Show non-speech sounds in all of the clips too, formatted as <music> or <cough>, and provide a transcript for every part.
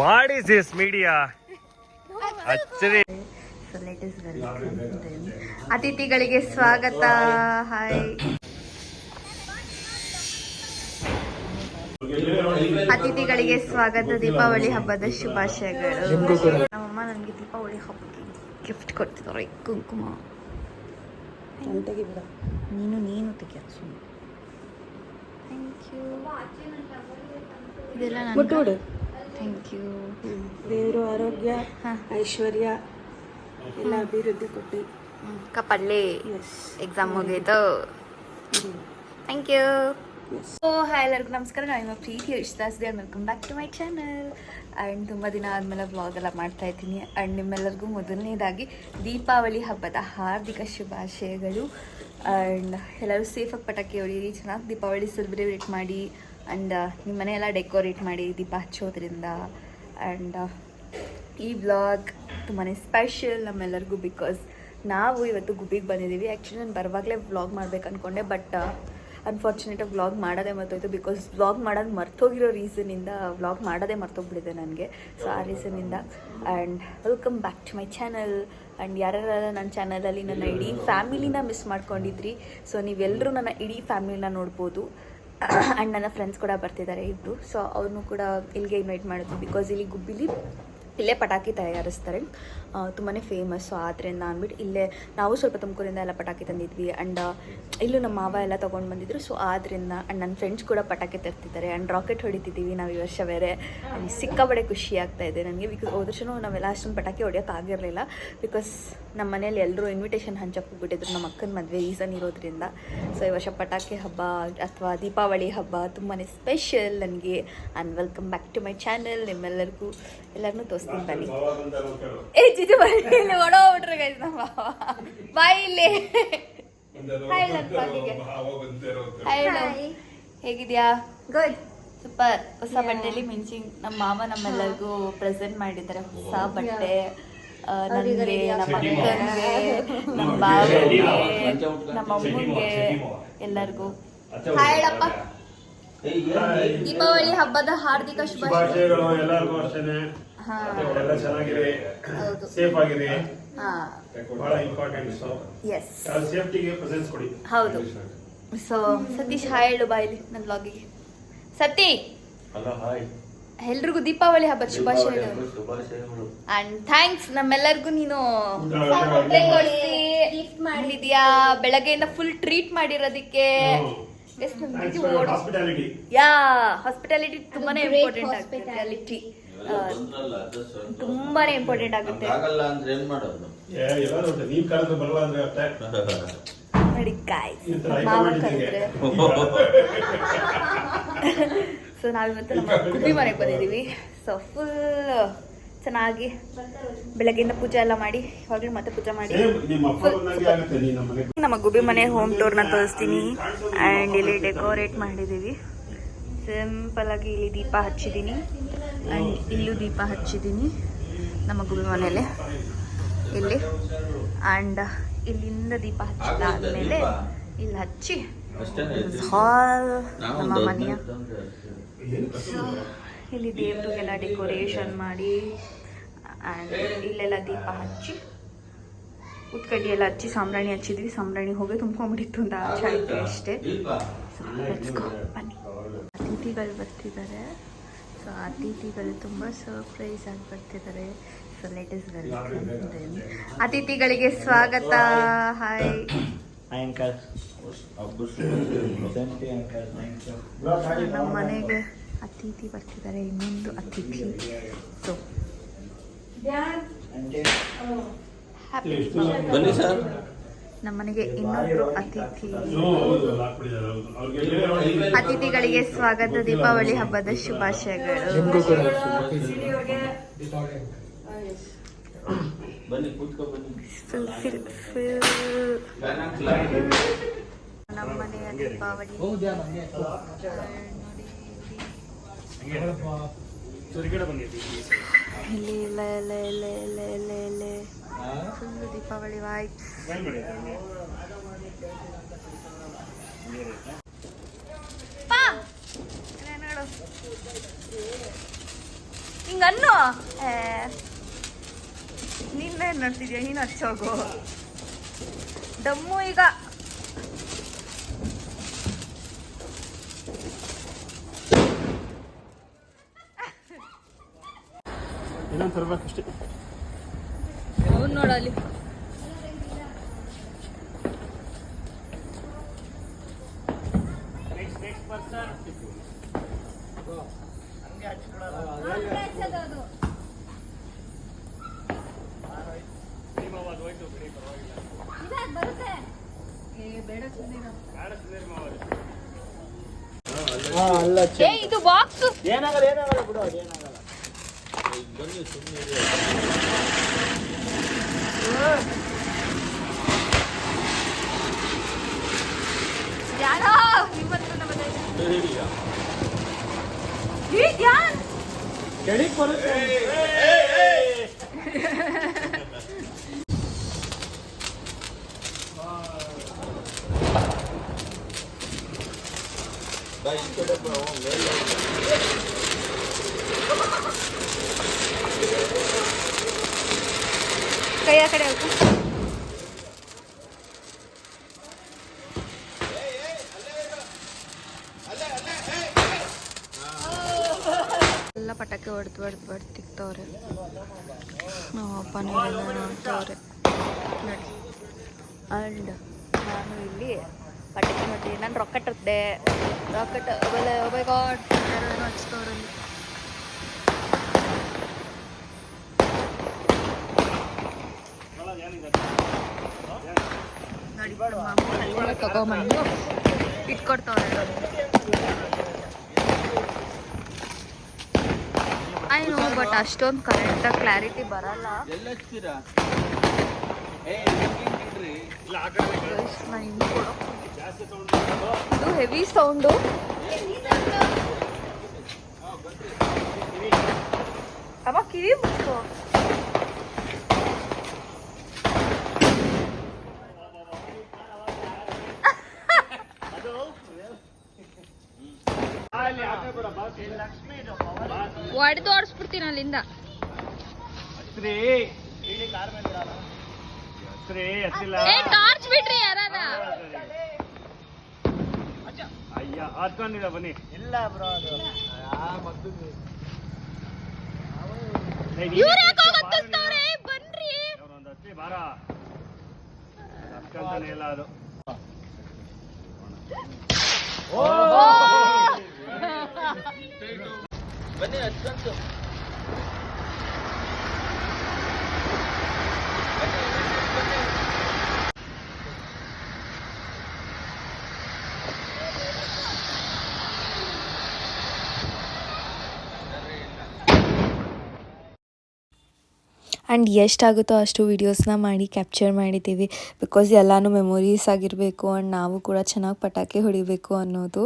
What is this media ಅಚ್ಚರಿ So let us welcome them. ಅತಿಥಿಗಳಿಗೆ ಸ್ವಾಗತ. ಹಾಯ್ ಅತಿಥಿಗಳಿಗೆ ಸ್ವಾಗತ ದೀಪಾವಳಿ ಹಬ್ಬದ ಶುಭಾಶಯಗಳು. ನಮ್ಮಮ್ಮ ನನಗೆ ದೀಪಾವಳಿ ಹಬ್ಬಕ್ಕೆ ಗಿಫ್ಟ್ ಕೊಡ್ತಿದ್ದಾರೆ. ಕುಂಕುಮ. ನೀನು ನೀನು ತೆಗಿಯ. ಥ್ಯಾಂಕ್ ಯು ಇದೆಲ್ಲ ಮುಟ್ಟೋಡು ಥ್ಯಾಂಕ್ ಯು ದೇವರು ಆರೋಗ್ಯ. ಐಶ್ವರ್ಯ ಎಲ್ಲ ಅಭಿವೃದ್ಧಿ ಕೊಟ್ಟು. ಕಪ್ಪಳ್ಳಿ ಎಕ್ಸಾಮ್ ಮುಗೀತು. ಥ್ಯಾಂಕ್ ಯು ಸೊ ಹಾಯ್ ಎಲ್ಲರಿಗೂ ನಮಸ್ಕಾರ. ನಾನು ನಿಮ್ಮ ಪ್ರೀತಿ Yashdas they welcome back to my channel and ತುಂಬ ದಿನ ಆದಮೇಲೆ ವ್ಲಾಗ್ ಎಲ್ಲ ಮಾಡ್ತಾ ಇದ್ದೀನಿ. ಆ್ಯಂಡ್ ನಿಮ್ಮೆಲ್ಲರಿಗೂ ಮೊದಲನೇದಾಗಿ ದೀಪಾವಳಿ ಹಬ್ಬದ ಹಾರ್ದಿಕ ಶುಭಾಶಯಗಳು. ಆ್ಯಂಡ್ ಎಲ್ಲರೂ ಸೇಫಾಗಿ ಪಟಾಕಿ ಹೊಡೀರಿ ಚೆನ್ನಾಗಿ ದೀಪಾವಳಿ ಸೆಲೆಬ್ರೇಟ್ ಮಾಡಿ. ಆ್ಯಂಡ್ ನಿಮ್ಮ ಮನೆಯೆಲ್ಲ ಡೆಕೋರೇಟ್ ಮಾಡಿ ದೀಪ ಹಚ್ಚೋದ್ರಿಂದ ಆ್ಯಂಡ್ ಈ ವ್ಲಾಗ್ ತುಂಬಾ ಸ್ಪೆಷಲ್ ನಮ್ಮೆಲ್ಲರಿಗೂ ಬಿಕಾಸ್ ನಾವು ಇವತ್ತು ಗುಬ್ಬಿಗೆ ಬಂದಿದ್ದೀವಿ. ಆ್ಯಕ್ಚುಲಿ ನಾನು ಬರುವಾಗಲೇ ವ್ಲಾಗ್ ಮಾಡ್ಬೇಕು ಅಂದ್ಕೊಂಡೆ ಬಟ್ ಅನ್ಫಾರ್ಚುನೇಟಾಗಿ ವ್ಲಾಗ್ ಮಾಡೋದೇ ಮರ್ತೋಯ್ತು ಬಿಕಾಸ್ ವ್ಲಾಗ್ ಮಾಡೋದು ಮರ್ತೋಗಿರೋ ರೀಸನಿಂದ ವ್ಲಾಗ್ ಮಾಡೋದೇ ಮರ್ತೋಗ್ಬಿಟ್ಟಿದೆ ನನಗೆ. ಸೊ ಆ ರೀಸನಿಂದ and welcome back to my channel and ಯಾರ್ಯಾರ ನನ್ನ ಚಾನಲಲ್ಲಿ ನನ್ನ ಇಡೀ ಫ್ಯಾಮಿಲಿನ ಮಿಸ್ ಮಾಡ್ಕೊಂಡಿದ್ರಿ ಸೊ ನೀವೆಲ್ಲರೂ ನನ್ನ ಇಡೀ ಫ್ಯಾಮಿಲಿನ ನೋಡ್ಬೋದು. ನನ್ನ ಫ್ರೆಂಡ್ಸ್ ಕೂಡ ಬರ್ತಿದ್ದಾರೆ ಇಬ್ಬರು ಸೊ ಅವ್ರನ್ನೂ ಕೂಡ ಇಲ್ಲಿಗೆ ಇನ್ವೈಟ್ ಮಾಡಿದ್ವಿ. ಬಿಕಾಸ್ ಇಲ್ಲಿ ಗುಬ್ಬಿಲಿ ಇಲ್ಲೇ ಪಟಾಕಿ ತಯಾರಿಸ್ತಾರೆ. ತುಂಬಾ ಫೇಮಸ್ಸು ಆದ್ದರಿಂದ ಅಂದ್ಬಿಟ್ಟು ಇಲ್ಲೇ ನಾವು ಸ್ವಲ್ಪ ತುಮಕೂರಿಂದ ಎಲ್ಲ ಪಟಾಕಿ ತಂದಿದ್ವಿ. ಆ್ಯಂಡ್ ಇಲ್ಲೂ ನಮ್ಮ ಮಾವ ಎಲ್ಲ ತೊಗೊಂಡು ಬಂದಿದ್ರು. ಸೊ ಆದ್ದರಿಂದ ಆ್ಯಂಡ್ ನನ್ನ ಫ್ರೆಂಡ್ಸ್ ಕೂಡ ಪಟಾಕಿ ತರ್ತಿದ್ದಾರೆ. ಆ್ಯಂಡ್ ರಾಕೆಟ್ ಹೊಡಿತಿದ್ದೀವಿ ನಾವು ಈ ವರ್ಷ ಬೇರೆ. ಸಿಕ್ಕಾಬಡೆ ಖುಷಿ ಆಗ್ತಾ ಇದೆ ನನಗೆ ಬಿಕಾಸ್ ಹೋದ ವರ್ಷನೂ ನಾವೆಲ್ಲ ಅಷ್ಟೊಂದು ಪಟಾಕಿ ಹೊಡಿಯೋಕ್ಕಾಗಿರಲಿಲ್ಲ ಬಿಕಾಸ್ ನಮ್ಮ ಮನೇಲಿ ಎಲ್ಲರೂ ಇನ್ವಿಟೇಷನ್ ಹಂಚಕ್ಕೆ ಹೋಗ್ಬಿಟ್ಟಿದ್ರು. ನಮ್ಮ ಅಕ್ಕನ ಮದುವೆ ರೀಸನ್ ಇರೋದ್ರಿಂದ. ಸೊ ಈ ವರ್ಷ ಪಟಾಕಿ ಹಬ್ಬ ಅಥವಾ ದೀಪಾವಳಿ ಹಬ್ಬ ತುಂಬಾ ಸ್ಪೆಷಲ್ ನನಗೆ. And welcome back to my channel ನಿಮ್ಮೆಲ್ಲರಿಗೂ. ಎಲ್ಲರನ್ನೂ ತೋರಿಸ್ತೀನಿ ಬನ್ನಿ ಏ ಜಿಜು ಬನ್ನಿ ಇಲ್ಲಿ ಹೊಡೋಗ್ಬಿಟ್ರೆ ಗೈಸ್ ನಮ್ಮ ಮಾವ. ಬಾ ಇಲ್ಲಿ. ಹಾಯ್ ಪಕ್ಕಿಗೆ. ಹಾಯ್. ಹೇಗಿದ್ಯಾ? Good super. ಹೊಸ ಬಟ್ಟೆಲಿ ಮಿಂಚಿಂಗ್ ನಮ್ಮ ಮಾವ ನಮ್ಮೆಲ್ಲರಿಗೂ ಪ್ರೆಸೆಂಟ್ ಮಾಡಿದ್ದಾರೆ. ಹೊಸ ಬಟ್ಟೆ. ನನಗೆ ನನ್ಗೆ ನಮ್ಮ ಅಕ್ಕನಿಗೆ <laughs> ನಮ್ಮ ಬಾವಿಗೆ ನಮ್ಮ ಅಮ್ಮನಿಗೆ ಎಲ್ಲರಿಗೂ. ಹಾಯ್ ಹೇಳಪ್ಪ ದೀಪಾವಳಿ ಹಬ್ಬದ ಹಾರ್ದಿಕ ಶುಭಾಶಯ. ಶುಭಾಶಯಗಳು ಎಲ್ಲರಿಗೂ ಅಷ್ಟೇನೆ. ಎಲ್ಲ ಚೆನ್ನಾಗಿರಿ ಹೌದು. ಸೇಫ್ ಆಗಿರಿ ಹಾ. ಬಹಳ ಇಂಪಾರ್ಟೆಂಟ್ ಎಸ್ ಸೇಫ್ಟಿಗೆ ಪ್ರೆಸೆನ್ಸ್ ಕೊಡಿ. ಹೌದು. ಸೊ ಸತೀಶ್ ಹಾಯ್ ಹೇಳು ಬಾಯ್ಲಿ ನನ್ನ ಬ್ಲಾಗಿಗೆ ಸತಿ! ಹಲೋ ಹಾಯ್ ಎಲ್ರಿಗೂ ದೀಪಾವಳಿ ಹಬ್ಬದ ಶುಭಾಶಯಗಳು. ಶುಭಾಶಯಗಳು. ಅಂಡ್ ಥ್ಯಾಂಕ್ಸ್ ನಮ್ಮೆಲ್ಲರಿಗೂ ನೀನು ಮಾಡಿದ್ಯಾ ಬೆಳಗ್ಗೆಯಿಂದ ಫುಲ್ ಟ್ರೀಟ್ ಮಾಡಿರೋದಕ್ಕೆ. ಎಸ್ ನಮ್ ಜೊತೆ ಹಾಸ್ಪಿಟಾಲಿಟಿ ಯಾ ಹಾಸ್ಪಿಟಾಲಿಟಿ ತುಂಬಾನೇ ಇಂಪಾರ್ಟೆಂಟ್ ಹಾಸ್ಪಿಟಾಲಿಟಿ ತುಂಬಾನೇ ಇಂಪಾರ್ಟೆಂಟ್ ಆಗುತ್ತೆ. ಆಗಲ್ಲ ಅಂದ್ರೆ ಏನ್ ಮಾಡೋದು? ಎಲ್ಲರೂ ಅಷ್ಟೇ ನೀವ್ ಕರೆದ್ರೆ ಬರಲ್ಲ ಅಂದ್ರೆ ಅಷ್ಟೇ ನೋಡಿ ಗಾಯ್ಸ್ ಮಾವ ಕರೆದ್ರೆ. <laughs> ಸೊ ನಾವಿವತ್ತು ನಮ್ಮ ಕುಟುಂಬ ಮನೆಗೆ ಬಂದಿದ್ದೀವಿ. ಸೊ ಫುಲ್ ಚೆನ್ನಾಗಿ ಬೆಳಗ್ಗೆಯಿಂದ ಪೂಜೆ ಎಲ್ಲ ಮಾಡಿ ಇವಾಗಲೂ ಮತ್ತೆ ಪೂಜೆ ಮಾಡಿ. ನಿಮ್ಮ ಗುಬಿ ಗುಬ್ಬಿ ಮನೆ ಹೋಮ್ ಟೂರ್ನ ತೋರಿಸ್ತೀನಿ. ಆ್ಯಂಡ್ ಇಲ್ಲಿ ಡೆಕೋರೇಟ್ ಮಾಡಿದ್ದೀವಿ. ಸಿಂಪಲ್ ಆಗಿ ಇಲ್ಲಿ ದೀಪ ಹಚ್ಚಿದ್ದೀನಿ. ಆ್ಯಂಡ್ ಇಲ್ಲೂ ದೀಪ ಹಚ್ಚಿದ್ದೀನಿ ನಮ್ಮ ಗುಬಿ ಮನೆಯಲ್ಲಿ. ಇಲ್ಲಿ. ಆ್ಯಂಡ್ ಇಲ್ಲಿಂದ ದೀಪ ಹಚ್ಚಿದಾದ್ಮೇಲೆ ಇಲ್ಲಿ ಹಚ್ಚಿ ಹಾಲ್ ನಮ್ಮ ಮನೆಯ ಸೊ ಇಲ್ಲಿ ದೇವ್ರಿಗೆಲ್ಲ ಡೆಕೋರೇಷನ್ ಮಾಡಿ ಆ್ಯಂಡ್ ಇಲ್ಲೆಲ್ಲ ದೀಪ ಹಚ್ಚಿ ಉತ್ಕಡ್ಡಿ ಎಲ್ಲ ಹಚ್ಚಿ ಸಾಂಬ್ರಾಣಿ ಹಚ್ಚಿದ್ವಿ. ಸಾಂಬ್ರಾಣಿ ಹೋಗಿ ತುಂಬ್ಕೊಂಡ್ಬಿಟ್ಟಿತ್ತು ಒಂದು ಆಚೆ ಆಯ್ತು ಅಷ್ಟೇ. ಸೊ ಬನ್ನಿ. ಅತಿಥಿಗಳು ಬರ್ತಿದ್ದಾರೆ. ಸೊ ಅತಿಥಿಗಳು ತುಂಬ ಸರ್ಪ್ರೈಸ್ ಆಗಿ ಬರ್ತಿದ್ದಾರೆ. ಸೊ ಲೇಟೆಸ್ಟ್ ಇಸ್ ವೆಲ್ಕಮ್ ಅತಿಥಿಗಳಿಗೆ ಸ್ವಾಗತ. ಹಾಯ್ ನಮ್ಮ ಮನೆಗೆ ಅತಿಥಿ ಬರ್ತಿದ್ದಾರೆ ಇನ್ನೊಂದು ಅತಿಥಿ. ಸೊ ಹ್ಯಾಪಿ ಬನ್ನಿ ಸರ್ ನಮ್ಮ ಮನೆಗೆ ಇನ್ನೊಬ್ರು ಅತಿಥಿ ಅತಿಥಿಗಳಿಗೆ ಸ್ವಾಗತ ದೀಪಾವಳಿ ಹಬ್ಬದ ಶುಭಾಶಯಗಳು. ನಮ್ಮನೆಯ ಕೂತ್ಕೊ ಬನ್ನಿ ಫಿಲ್ ಫಿಲ್ ಫಿಲ್ ಫ್ಯಾನ್ ಹಾಕ್ಲಾ? ನಮ್ಮ ಮನೆಯ ದೀಪಾವಳಿ ಇಲ್ಲಿ ಲೇ ಲೇ ಇಲ್ಲ ಇಲ್ಲ ಇಲ್ಲ ಫುಲ್ ದೀಪಾವಳಿ ವಾಯ್ಸ್ ಹಿಂಗನ್ನು? ನಿನ್ನೆ ನೋಡ್ತಿದ್ಯಾ? ನೀನು ಹಚ್ಚೋಗು. ದಮ್ಮು ಈಗ. ತರ್ಬೇಕಷ್ಟೇ ಅವ್ನು ನೋಡಲ್ಲಿ ಹಾ ಅಲ್ಲ ಏ ಇದು ಬಾಕ್ಸ್ ಏನಾಗಲ್ಲ ಏನಾಗಲ್ಲ ಬಿಡು ಅದು ಏನಾಗಲ್ಲ ಬನ್ನಿ ಸುಮ್ಮನೆ ಯಾರೋ ನಿಮ್ಮತ್ರ ಈ ಧ್ಯಾನ್ ಕೆಡಿಕ್ ಬರುತ್ತೆ ಬಾ ಈ ಕಡೆ ಬಾ ಅವ್ನು ಮೇಲೆ ಹೋಗ್ತಾನೆ. ಕೈಯ ಕಡೆ ಹೋಗು ಎಲ್ಲ ಪಟಾಕಿ ಹೊಡೆದು ಹೊಡೆದು ಹೊಡೆದು ತಿಕ್ತವ್ರೆ. ನಮ್ಮ ಅಪ್ಪನ ನೋಡ್ತವ್ರೆ ನೋಡಿ. ಅಂಡ್ ನಾನು ಇಲ್ಲಿ ಪಟಾಕಿ ನೋಡ್ತೀನಿ ನಾನು ರೊಕ್ಕ ಹೊತ್ತೆ ರೊಕ್ಕ ಆಮೇಲೆ oh ಬೈ ಗಾಡ್ ಯಾರೋ ಹಚ್ತವ್ರಲ್ಲಿ. ನೋಡಿ ಐ ನೋ ಬಟ್ ಅಷ್ಟೊಂದು ಕರೆಕ್ಟಾಗಿ ಕ್ಲಾರಿಟಿ ಬರಲ್ಲ. ಇದು ಹೆವಿ ಸೌಂಡು ಅವಾಗ ಕಿವಿ ಮುಚ್ಚು ಹೊಡೆದು ಅಲ್ಲಿಂದ ಟಾರ್ಚ್ ಬಿಡ್ರಿ ಯಾರಾದ? ಅಯ್ಯ ಹತ್ಕೊಂಡಿಲ್ಲ ಬನ್ನಿ. ಇಲ್ಲ ಬ್ರೋ ಅದು ಆ ಮದ್ದು ಇವ್ರು ಯಾಕೋ ಗೊತ್ತಿಸ್ತವ್ರೆ ಬನ್ರಿ. ಒಂದು ಹತ್ತಿ ಬಾರ. ಇಲ್ಲ ಅದು. <laughs> ಬನ್ನಿ ಹಚ್ಕಂತು ಆ್ಯಂಡ್ ಎಷ್ಟಾಗುತ್ತೋ ಅಷ್ಟು ವೀಡಿಯೋಸ್ನ ಮಾಡಿ ಕ್ಯಾಪ್ಚರ್ ಮಾಡಿದ್ದೀವಿ. ಬಿಕಾಸ್ ಎಲ್ಲನೂ ಮೆಮೊರೀಸ್ ಆಗಿರಬೇಕು ಆ್ಯಂಡ್ ನಾವು ಕೂಡ ಚೆನ್ನಾಗಿ ಪಟಾಕಿ ಹೊಡಿಬೇಕು ಅನ್ನೋದು.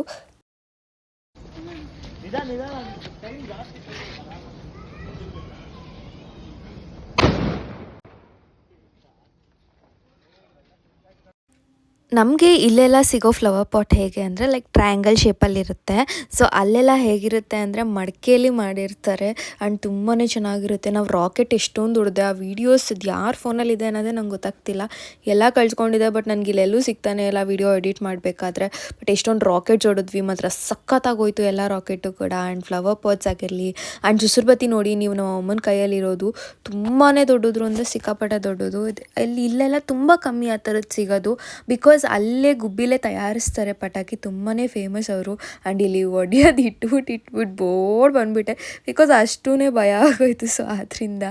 ನಮಗೆ ಇಲ್ಲೆಲ್ಲ ಸಿಗೋ ಫ್ಲವರ್ ಪಾಟ್ ಹೇಗೆ ಅಂದರೆ ಲೈಕ್ ಟ್ರಯಾಂಗಲ್ ಶೇಪಲ್ಲಿರುತ್ತೆ ಸೊ ಅಲ್ಲೆಲ್ಲ ಹೇಗಿರುತ್ತೆ ಅಂದರೆ ಮಡಿಕೆಯಲ್ಲಿ ಮಾಡಿರ್ತಾರೆ ಆ್ಯಂಡ್ ತುಂಬಾ ಚೆನ್ನಾಗಿರುತ್ತೆ. ನಾವು ರಾಕೆಟ್ ಎಷ್ಟೊಂದು ಹೊಡೆದೆ, ಆ ವೀಡಿಯೋಸ್ ಯಾರು ಫೋನಲ್ಲಿದೆ ಅನ್ನೋದೇ ನಂಗೆ ಗೊತ್ತಾಗ್ತಿಲ್ಲ. ಎಲ್ಲ ಕಳ್ಸ್ಕೊಂಡಿದೆ ಬಟ್ ನನಗೆ ಇಲ್ಲೆಲ್ಲೂ ಸಿಗ್ತಾನೆ ಇಲ್ಲ ವೀಡಿಯೋ ಎಡಿಟ್ ಮಾಡಬೇಕಾದ್ರೆ. ಬಟ್ ಎಷ್ಟೊಂದು ರಾಕೆಟ್ಸ್ ಹೊಡಿದ್ವಿ, ಮಾತ್ರ ಸಖತ್ತಾಗೋಯ್ತು ಎಲ್ಲ ರಾಕೆಟು ಕೂಡ ಆ್ಯಂಡ್ ಫ್ಲವರ್ ಪಾಟ್ಸ್ ಆಗಿರಲಿ. ಆ್ಯಂಡ್ ಜುಸುರ್ಬತ್ತಿ ನೋಡಿ, ನೀವು ನಮ್ಮ ಅಮ್ಮನ ಕೈಯಲ್ಲಿರೋದು ತುಂಬಾ ದೊಡ್ಡದು ಅಂದರೆ ಸಿಕ್ಕಾಪಟ್ಟೆ ದೊಡ್ಡದು. ಇಲ್ಲಿ, ಇಲ್ಲೆಲ್ಲ ತುಂಬ ಕಮ್ಮಿ ಆ ಥರದ್ದು ಸಿಗೋದು. ಬಿಕಾಸ್ ಅಲ್ಲೇ ಗುಬ್ಬಿಲೇ ತಯಾರಿಸ್ತಾರೆ ಪಟಾಕಿ ತುಂಬಾ ಫೇಮಸ್ ಅವರು. ಆ್ಯಂಡ್ ಇಲ್ಲಿ ಒಡೆಯೋದು ಇಟ್ಬಿಟ್ಟು ಇಟ್ಬಿಟ್ಟು ಬೋರ್ಡ್ ಬಂದ್ಬಿಟ್ಟೆ. ಬಿಕಾಸ್ ಅಷ್ಟೂ ಭಯ ಆಗೋಯ್ತು. ಸೊ ಆದ್ರಿಂದ.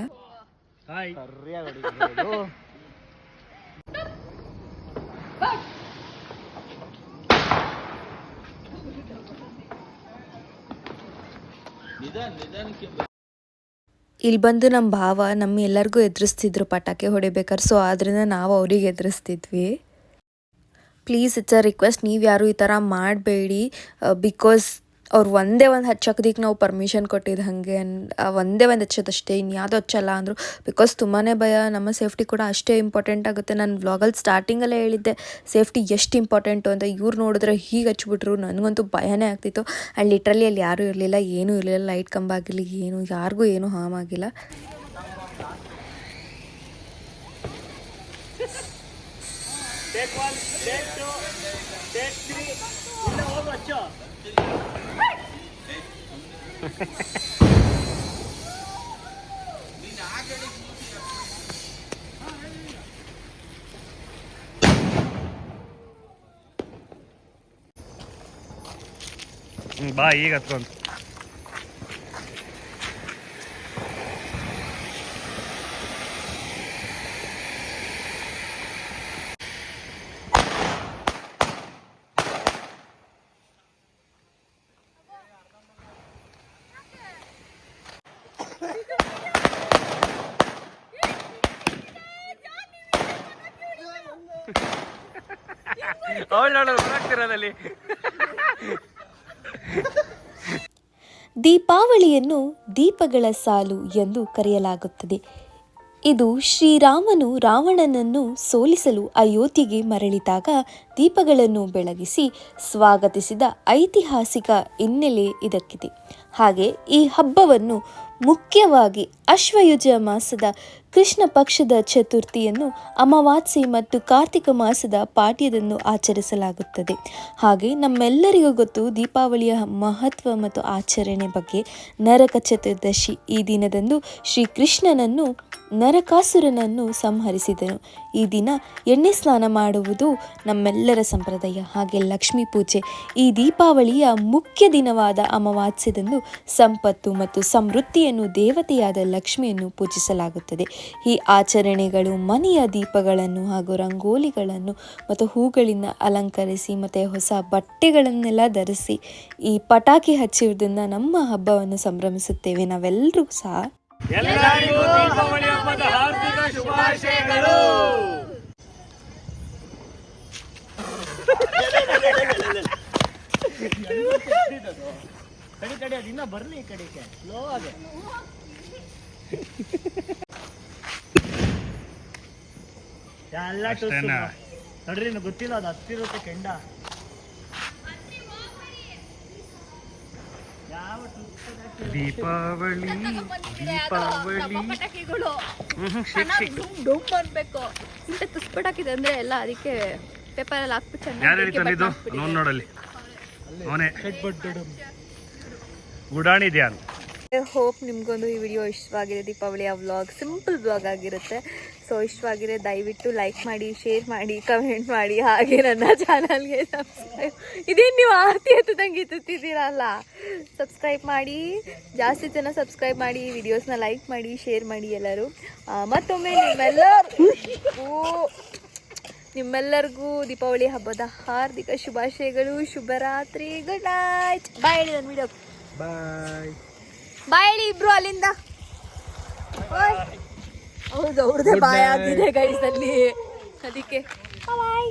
ಇಲ್ಲಿ ಬಂದು ನಮ್ಮ ಭಾವ ನಮ್ಮ ಎಲ್ಲರಿಗೂ ಎದುರಿಸ್ತಿದ್ರು ಪಟಾಕಿ ಹೊಡಿಬೇಕಾದ್ರೆ ಸೊ ಆದ್ರಿಂದ ನಾವು ಅವ್ರಿಗೆ ಎದುರಿಸ್ತಿದ್ವಿ. ಪ್ಲೀಸ್ ಇಟ್ಸ್ ಅ ರಿಕ್ವೆಸ್ಟ್ ನೀವು ಯಾರು ಈ ಥರ ಮಾಡಬೇಡಿ ಬಿಕಾಸ್ ಅವ್ರು ಒಂದೇ ಒಂದು ಹಚ್ಚೋದಕ್ಕೆ ನಾವು ಪರ್ಮಿಷನ್ ಕೊಟ್ಟಿದ್ದು ಹಾಗೆ ಆ ಒಂದೇ ಒಂದು ಹಚ್ಚೋದಷ್ಟೇ ಇನ್ಯಾವುದು ಹಚ್ಚಲ್ಲ ಅಂದರು ಬಿಕಾಸ್ ತುಂಬಾ ಭಯ, ನಮ್ಮ ಸೇಫ್ಟಿ ಕೂಡ ಅಷ್ಟೇ ಇಂಪಾರ್ಟೆಂಟ್ ಆಗುತ್ತೆ. ನಾನು ವ್ಲಾಗಲ್ಲಿ ಸ್ಟಾರ್ಟಿಂಗಲ್ಲೇ ಹೇಳಿದ್ದೆ ಸೇಫ್ಟಿ ಎಷ್ಟು ಇಂಪಾರ್ಟೆಂಟು ಅಂತ. ಇವ್ರು ನೋಡಿದ್ರೆ ಹೀಗೆ ಹಚ್ಬಿಟ್ರು, ನನಗಂತೂ ಭಯನೇ ಆಗ್ತಿತ್ತು. ಆ್ಯಂಡ್ ಲಿಟ್ರಲಿ ಅಲ್ಲಿ ಯಾರೂ ಇರಲಿಲ್ಲ, ಏನೂ ಇರಲಿಲ್ಲ ಲೈಟ್ ಕಂಬ ಆಗಿರಲಿ, ಏನು, ಯಾರಿಗೂ ಏನೂ ಹಾಮ್ ಆಗಿಲ್ಲ. Take one take two take three ಇಲ್ಲ ಹೋಗು ಹಚ್ಚು ಹ್ಮ್, ಬಾ ಈಗ ಹತ್ಕೊಂತ ದೀಪಾವಳಿಯನ್ನು ದೀಪಗಳ ಸಾಲು ಎಂದು ಕರೆಯಲಾಗುತ್ತದೆ. ಇದು ಶ್ರೀರಾಮನು ರಾವಣನನ್ನು ಸೋಲಿಸಲು ಅಯೋಧ್ಯೆಗೆ ಮರಳಿದಾಗ ದೀಪಗಳನ್ನು ಬೆಳಗಿಸಿ ಸ್ವಾಗತಿಸಿದ ಐತಿಹಾಸಿಕ ಹಿನ್ನೆಲೆ ಇದಕ್ಕಿದೆ. ಹಾಗೆ ಈ ಹಬ್ಬವನ್ನು ಮುಖ್ಯವಾಗಿ ಅಶ್ವಯುಜ ಮಾಸದ ಕೃಷ್ಣ ಪಕ್ಷದ ಚತುರ್ಥಿಯನ್ನು ಅಮಾವಾಸ್ಯೆ ಮತ್ತು ಕಾರ್ತಿಕ ಮಾಸದ ಪಾಡ್ಯದಂದು ಆಚರಿಸಲಾಗುತ್ತದೆ. ಹಾಗೆ ನಮ್ಮೆಲ್ಲರಿಗೂ ಗೊತ್ತು, ದೀಪಾವಳಿಯ ಮಹತ್ವ ಮತ್ತು ಆಚರಣೆ ಬಗ್ಗೆ ನರಕ ಚತುರ್ದಶಿ ಈ ದಿನದಂದು ಶ್ರೀಕೃಷ್ಣನನ್ನು, ನರಕಾಸುರನನ್ನು ಸಂಹರಿಸಿದನು. ಈ ದಿನ ಎಣ್ಣೆ ಸ್ನಾನ ಮಾಡುವುದು ನಮ್ಮೆಲ್ಲರ ಸಂಪ್ರದಾಯ. ಹಾಗೆ ಲಕ್ಷ್ಮೀ ಪೂಜೆ ಈ ದೀಪಾವಳಿಯ ಮುಖ್ಯ ದಿನವಾದ ಅಮಾವಾಸ್ಯದಂದು ಸಂಪತ್ತು ಮತ್ತು ಸಮೃದ್ಧಿಯನ್ನು ದೇವತೆಯಾದ ಲಕ್ಷ್ಮಿಯನ್ನು ಪೂಜಿಸಲಾಗುತ್ತದೆ. ಈ ಆಚರಣೆಗಳು ಮನೆಯ ದೀಪಗಳನ್ನು ಹಾಗೂ ರಂಗೋಲಿಗಳನ್ನು ಮತ್ತು ಹೂಗಳಿಂದ ಅಲಂಕರಿಸಿ ಮತ್ತು ಹೊಸ ಬಟ್ಟೆಗಳನ್ನೆಲ್ಲ ಧರಿಸಿ ಈ ಪಟಾಕಿ ಹಚ್ಚುವುದರಿಂದ ನಮ್ಮ ಹಬ್ಬವನ್ನು ಸಂಭ್ರಮಿಸುತ್ತೇವೆ. ನಾವೆಲ್ಲರೂ ಸಹ ಕಡೆ ಕಡೆ ಅದಿನ್ನ ಬರ್ಲಿ ಈ ಕಡೆಗೆ. ಸ್ಲೋ ಆಗಿ. ಎಲ್ಲ ಅಷ್ಟೇನಾ? ನೋಡ್ರಿ ಇನ್ನು ಗೊತ್ತಿಲ್ಲ ಅದು ಹತ್ತಿರುತ್ತೆ ಕೆಂಡ ಯಾವ ದೀಪಾವಳಿ ದೀಪಾವಳಿ. ಪಟಾಕಿಗಳು. ಹ್ಮ್ ಹ್ಮ್, ಶೇಕ್ ಶೇಕ್. ಡೊಮ್ ಅನ್ಬೇಕು. ಇಂಥ ತುಸ್ಪಟಾಕಿದೆ ಅಂದ್ರೆ ಎಲ್ಲ ಅದಕ್ಕೆ ಪೇಪರ್ ಅಲ್ಲಿ ಹಾಕ್ಬಿಟ್ಟು ಯಾರು ಹೇಳಿದ್ದು ನೋಡ್ ನೋಡಲ್ಲಿ. ಅವನೇ. ಗುಡಾಣಿ ಧ್ಯಾನ್. ಹೋಪ್ ನಿಮ್ಗೊಂದು ಈ ವಿಡಿಯೋ ಇಷ್ಟವಾಗಿದೆ. ದೀಪಾವಳಿಯ ವ್ಲಾಗ್ ಸಿಂಪಲ್ ವ್ಲಾಗ್ ಆಗಿರುತ್ತೆ. ಸೊ ಇಷ್ಟವಾಗಿದೆ ದಯವಿಟ್ಟು ಲೈಕ್ ಮಾಡಿ ಶೇರ್ ಮಾಡಿ ಕಮೆಂಟ್ ಮಾಡಿ ಹಾಗೆ ನನ್ನ ಚಾನಲ್ಗೆ ಸಬ್ಸ್ಕ್ರೈಬ್ ಇದೇನು ನೀವು ಆರತಿ ಎತ್ತದಂಗೆ ಎತ್ತುತ್ತಿದ್ದೀರಲ್ಲ? ಸಬ್ಸ್ಕ್ರೈಬ್ ಮಾಡಿ ಜಾಸ್ತಿ ಜನ ಸಬ್ಸ್ಕ್ರೈಬ್ ಮಾಡಿ ವಿಡಿಯೋಸ್ನ ಲೈಕ್ ಮಾಡಿ ಶೇರ್ ಮಾಡಿ ಎಲ್ಲರೂ. ಮತ್ತೊಮ್ಮೆ ನಿಮ್ಮೆಲ್ಲರಿಗೂ ನಿಮ್ಮೆಲ್ಲರಿಗೂ ದೀಪಾವಳಿ ಹಬ್ಬದ ಹಾರ್ದಿಕ ಶುಭಾಶಯಗಳು. ಶುಭರಾತ್ರಿ ಗುಡ್ ನೈಟ್ ಬಾಯ್ ಹೇಳಿ ನನ್ನ ವಿಡಿಯೋ ಬಾಯ್ ಬಾಯ್ ಹೇಳಿ ಇಬ್ರು ಅಲ್ಲಿಂದ. ಓಯ್. ಅವ್ರದ್ದು ಅವ್ರದ್ದೇ ಬಾಯ ಆಗಿದೆ ಗೈಸ್ ಅಲ್ಲಿ ಅದಕ್ಕೆ ಬಾಯ್